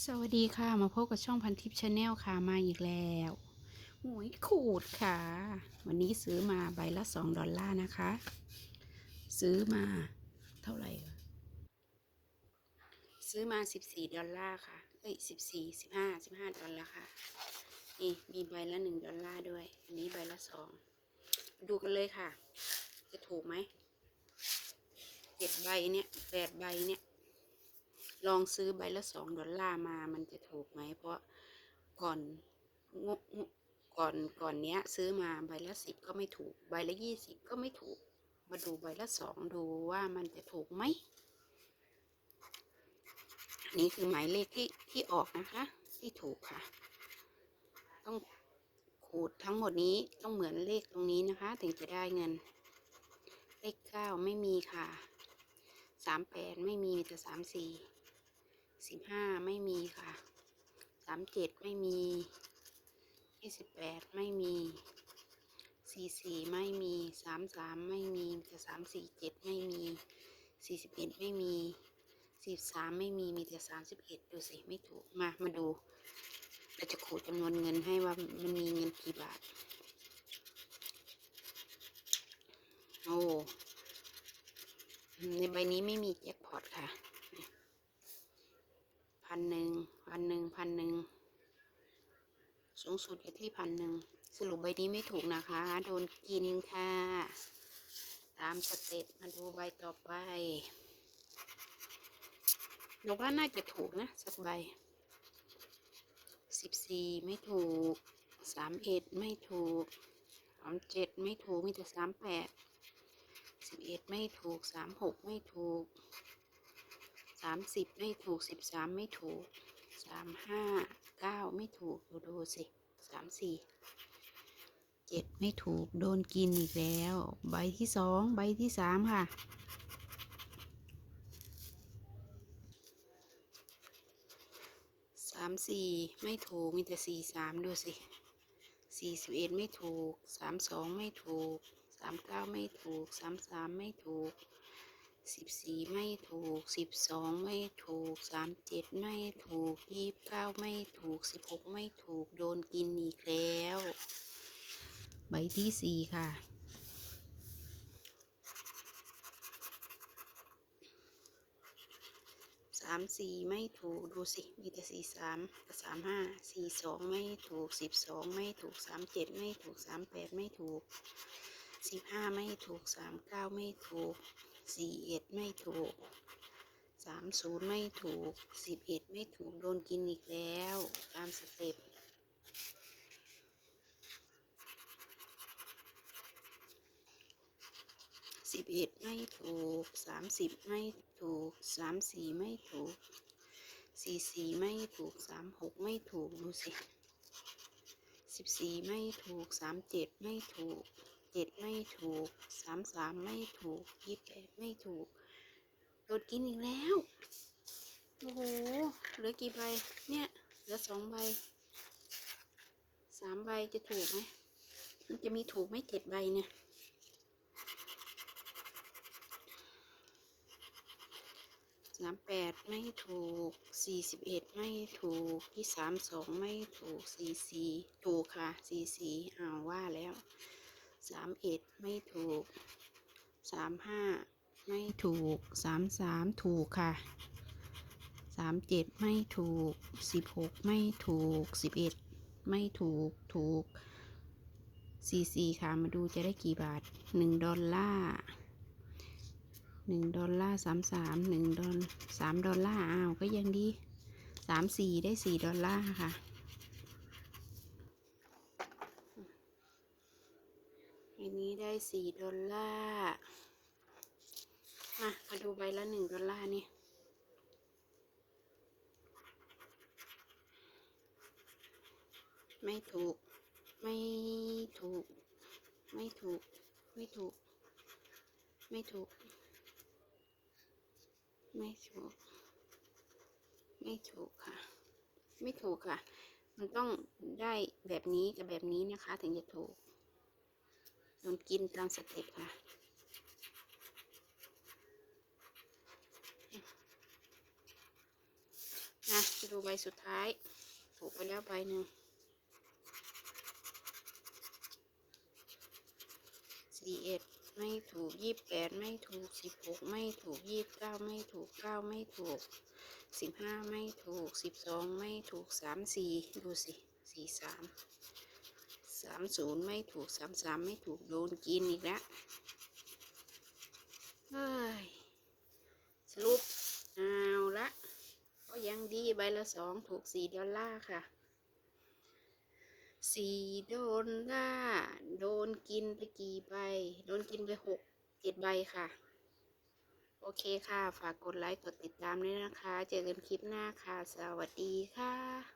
สวัสดีค่ะ มาพบกับช่องพันทิปชาแนลค่ะ มาอีกแล้วหวยขูดค่ะ วันนี้ซื้อมาใบละสองดอลลาร์นะคะ ซื้อมาเท่าไหร่ ซื้อมาสิบสี่ดอลลาร์ค่ะ เอ้ยสิบสี่สิบห้าสิบห้าดอลลาร์ค่ะ นี่มีใบละหนึ่งดอลลาร์ด้วย อันนี้ใบละสอง ดูกันเลยค่ะ จะถูกไหมเจ็ดใบเนี่ยแปดใบเนี่ย ลองซื้อใบละสองดอลลาร์มามันจะถูกไหม เพราะก่อนก่อนก่อนเนี้ย ซื้อมาใบละสิบก็ไม่ถูก ใบละยี่สิบก็ไม่ถูก มาดูใบละสองดูว่ามันจะถูกไหมนนี้คือหมายเลขที่ที่ออกนะคะ ที่ถูกค่ะ ต้องขูดทั้งหมดนี้ต้องเหมือนเลขตรงนี้นะคะ ถึงจะได้เงิน เลขเก้าไม่มีค่ะสามแปดไม่มีแต่สามสี่ สิบห้าไม่มีค่ะสามเจ็ดไม่มียี่สิบแปดไม่มีสี่สี่ไม่มีสามสามไม่มีแต่สามสี่เจ็ดไม่มีสี่สิบเอ็ดไม่มีสี่สามไม่มีมีแต่สามสิบเอ็ดดูสิไม่ถูกมามาดูเราจะขูดจำนวนเงินให้ว่ามันมีเงินกี่บาท โอ้ในใบนี้ไม่มีแจ็คพอตค่ะ พันหนึ่งพันหนึ่งพันหนึ่งสูงสุดอยู่ที่พันหนึ่งสรุปใบนี้ไม่ถูกนะคะ โดนกินค่ะ ตามสเต็ปมาดูใบต่อไปบอกว่าน่าจะถูกนะ สักใบสิบสี่ไม่ถูกสามเอ็ดไม่ถูกสามเจ็ดไม่ถูกมีแต่สามแปดสิบเอ็ดไม่ถูกสามหกไม่ถูก สามสิบไม่ถูกสิบสามไม่ถูกสามห้าเก้าไม่ถูกดูดูสิสามสี่เจ็ดไม่ถูกโดนกินอีกแล้ว ใบที่สองใบที่สามค่ะ สามสี่ไม่ถูกมีแต่สี่สามดูสิสี่สิบเอ็ดไม่ถูกสามสองไม่ถูกสามเก้าไม่ถูกสามสามไม่ถูก สิบสี่ไม่ถูกสิบสองไม่ถูกสามเจ็ดไม่ถูกยี่สิบเก้าไม่ถูกสิบหกไม่ถูกโดนกินอีกแล้ว ใบที่สี่ค่ะ สามสี่ไม่ถูกดูสิมีแต่สี่สามกับสามห้าสี่สองไม่ถูกสิบสองไม่ถูกสามเจ็ดไม่ถูกสามแปดไม่ถูกสิบห้าไม่ถูกสามเก้าไม่ถูก สี่เอ็ดไม่ถูกสามศูนย์ไม่ถูกสิบเอ็ดไม่ถูกโดนกินอีกแล้วตามสเต็ปสิบเอ็ดไม่ถูกสามสิบไม่ถูกสามสี่ไม่ถูกสี่สี่ไม่ถูกสามหกไม่ถูกดูสิสิบสี่ไม่ถูกสามเจ็ดไม่ถูก เจ็ดไม่ถูกสามสามไม่ถูกยี่สิบแปดไม่ถูกโดนกินอีกแล้ว โอ้โห เหลือกี่ใบ เนี่ย เหลือสองใบสามใบจะถูกไหมมันจะมีถูกไหมเจ็ดใบเนี่ยสามแปดไม่ถูกสี่สิบเอ็ดไม่ถูกที่สามสองไม่ถูกสี่สี่ถูกค่ะสี่สี่อ้าวว่าแล้ว สามเอ็ดไม่ถูกสามห้าไม่ถูกสามสามถูกค่ะสามเจ็ดไม่ถูกสิบหกไม่ถูกสิบเอ็ดไม่ถูกถูกสี่สี่ค่ะ มาดูจะได้กี่บาทหนึ่งดอลลาร์หนึ่งดอลลาร์สามสามหนึ่งดอลสามดอลลาร์อ้าวก็ยังดีสามสี่ได้สี่ดอลลาร์ค่ะ อันนี้ได้สี่ดอลลาร์มามาดูใบละหนึ่งดอลลาร์นี่ไม่ถูก ไม่ถูก ไม่ถูก ไม่ถูก ไม่ถูก ไม่ถูก ไม่ถูกค่ะ ไม่ถูกค่ะ มันต้องได้แบบนี้กับแบบนี้นะคะ ถึงจะถูก โดนกินตามสเต็ปค่ะมอะดูใบสุดท้ายถูกไปแล้วใบหนึ่งสี่เอ็ดไม่ถูกยี่แปดไม่ถูกสิบหกไม่ถูกยี่เก้าไม่ถูกเก้าไม่ถูกสิบห้าไม่ถูกสิบสองไม่ถูกสามสี่ดูสิสี่สาม สามศูนย์ไม่ถูกสามสามไม่ถูกโดนกินอีกแล้วเฮ้ยสรุปเอาละก็ยังดีใบละสองถูกสี่ดอลลาร์ค่ะสี่โดอลลาโดนกินไปกี่ใบ โดนกินไปหกเจ็ดใบค่ะ โอเคค่ะ ฝากกดไลค์ กดติดตามด้วยนะคะ เจอกันคลิปหน้าค่ะ สวัสดีค่ะ